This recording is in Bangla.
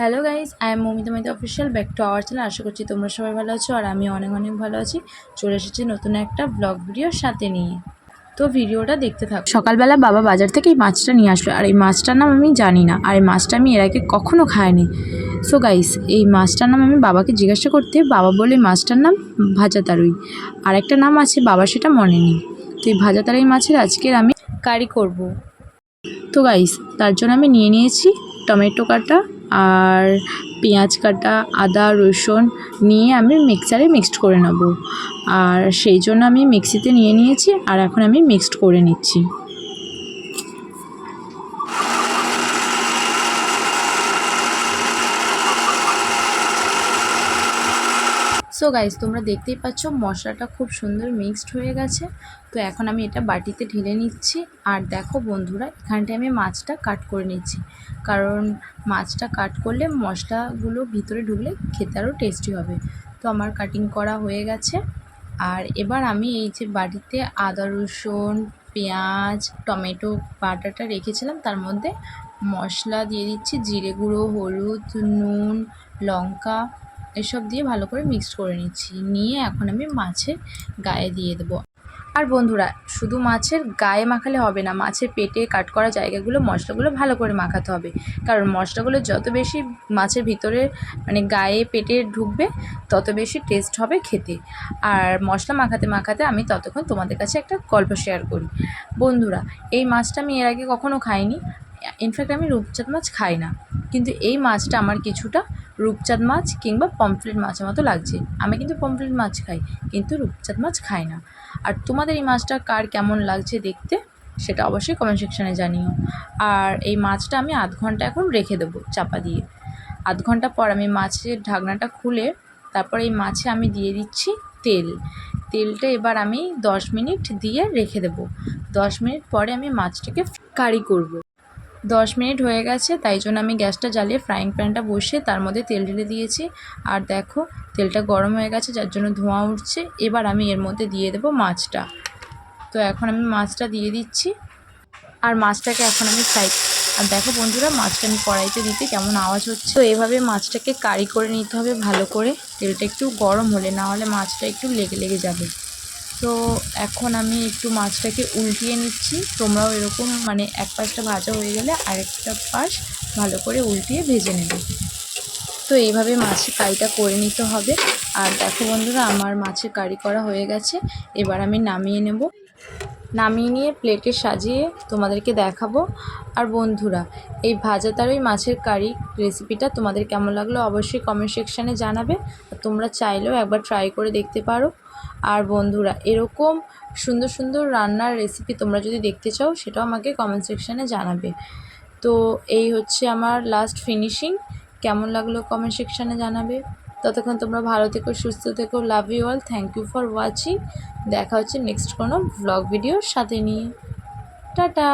Hello guys I am Momita Momita official back to our channel আশা করছি তোমরা সবাই ভালো আছো আর আমি অনেক অনেক ভালো আছি। চলে এসেছি নতুন একটা ব্লগ ভিডিওর সাথে নিয়ে। তো ভিডিওটা দেখতে থাকো। সকালবেলা বাবা বাজার থেকে এই মাছটা নিয়ে আসলো। আর এই মাছটার নাম আমি জানি না। আর এই মাছটা আমি এর আগে কখনো খাইনি। সো গাইস এই মাছটার নাম আমি বাবাকে জিজ্ঞাসা করতে বাবা বলে মাছটার নাম ভাজা তারুই আর একটা নাম আছে বাবা সেটা মনে নেই। তো এই ভাজা তারুই মাছের আজকের আমি কারি করব। তো গাইস তার জন্য আমি নিয়ে নিয়েছি টমেটো কাটা আর পেঁয়াজ কাটা, আদা, রসুন নিয়ে আমি মিক্সারে মিক্সড করে নেব। আর সেই জন্য আমি মিক্সিতে নিয়ে নিয়েছি আর এখন আমি মিক্সড করে নিচ্ছি। সো গাইজ তোমরা দেখতেই পাচ্ছ মশলাটা খুব সুন্দর মিক্সড হয়ে গেছে। তো এখন আমি এটা বাটিতে ঢেলে নিচ্ছি। আর দেখো বন্ধুরা, এখানটায় আমি মাছটা কাট করে নিচ্ছি। কারণ মাছটা কাট করলে মশলাগুলো ভিতরে ঢুকলে খেতে আরও টেস্টি হবে। তো আমার কাটিং করা হয়ে গেছে। আর এবার আমি এই যে বাটিতে আদা, রসুন, পেঁয়াজ, টমেটো, বাটাটা রেখেছিলাম। তার মধ্যে মশলা দিয়ে দিচ্ছি। জিরে গুঁড়ো, হলুদ, নুন, লঙ্কা এসব দিয়ে ভালো করে মিক্সড করে নিচ্ছি। নিয়ে এখন আমি মাছের গায়ে দিয়ে দেবো। আর বন্ধুরা, শুধু মাছের গায়ে মাখালে হবে না, মাছের পেটে কাট করা জায়গাগুলো, মশলাগুলো ভালো করে মাখাতে হবে। কারণ মশলাগুলো যত বেশি মাছের ভিতরে মানে গায়ে, পেটে ঢুকবে, তত বেশি টেস্ট হবে খেতে। আর মশলা মাখাতে মাখাতে আমি ততক্ষণ তোমাদের কাছে একটা গল্প শেয়ার করি। বন্ধুরা, এই মাছটা আমি এর আগে কখনো খাইনি। ইনফ্যাক্ট আমি রূপচাঁদ মাছ খাই না। কিন্তু এই মাছটা আমার কিছুটা রূপচাঁদ মাছ কিংবা পমফ্লেট মাছের মতো লাগছে। আমি কিন্তু পমফ্লেট মাছ খাই, কিন্তু রূপচাঁদ মাছ খাই না। আর তোমাদের এই মাছটা কার কেমন লাগছে দেখতে, সেটা অবশ্যই কমেন্ট সেকশানে জানিও। আর এই মাছটা আমি আধ ঘণ্টা এখন রেখে দেবো চাপা দিয়ে। আধ ঘণ্টা পর আমি মাছের ঢাকনাটা খুলে তারপর এই মাছে আমি দিয়ে দিচ্ছি তেল। তেলটা এবার আমি দশ মিনিট দিয়ে রেখে দেবো। দশ মিনিট পরে আমি মাছটাকে কারি করব। দশ মিনিট হয়ে গেছে, তাই জন্য আমি গ্যাসটা জ্বালিয়ে ফ্রাইং প্যানটা বসিয়ে তার মধ্যে তেল ঢেলে দিয়েছি। আর দেখো, তেলটা গরম হয়ে গেছে, যার জন্য ধোঁয়া উঠছে। এবার আমি এর মধ্যে দিয়ে দেবো মাছটা। তো এখন আমি মাছটা দিয়ে দিচ্ছি। আর মাছটাকে এখন আমি ফ্রাই আর দেখো বন্ধুরা, মাছটা আমি কড়াইতে দিতে কেমন আওয়াজ হচ্ছে। তো এভাবে মাছটাকে কারি করে নিতে হবে ভালো করে। তেলটা একটু গরম হলে না হলে মাছটা একটু লেগে লেগে যাবে। তো এখন আমি একটু মাছটাকে উল্টিয়ে নিচ্ছি। তোমরাও এরকম মানে এক পাশটা ভাজা হয়ে গেলে আরেকটা পাশ ভালো করে উল্টিয়ে ভেজে নেবে। তো এইভাবে মাছের কারিটা করে নিতে হবে। আর দেখো বন্ধুরা, আমার মাছের কারি করা হয়ে গেছে। এবার আমি নামিয়ে নেব। নামিয়ে নিয়ে প্লেটে সাজিয়ে তোমাদেরকে দেখাবো। আর বন্ধুরা, এই ভাজা তারই মাছের কারি রেসিপিটা তোমাদের কেমন লাগল অবশ্যই কমেন্ট সেকশানে জানাবে। তোমরা চাইলেও একবার ট্রাই করে দেখতে পারো। আর বন্ধুরা, এরকম সুন্দর সুন্দর রান্নার রেসিপি তোমরা যদি দেখতে চাও, সেটাও আমাকে কমেন্ট সেকশানে জানাবে। তো এই হচ্ছে আমার লাস্ট ফিনিশিং কেমন লাগল কমেন্ট সেকশানে জানাবে? ততক্ষণ তোমরা ভালো থেকো, সুস্থ থেকো love you all thank you for watching দেখা হচ্ছে নেক্সট কোনো ব্লগ ভিডিওর সাথে নিয়ে। টাটা।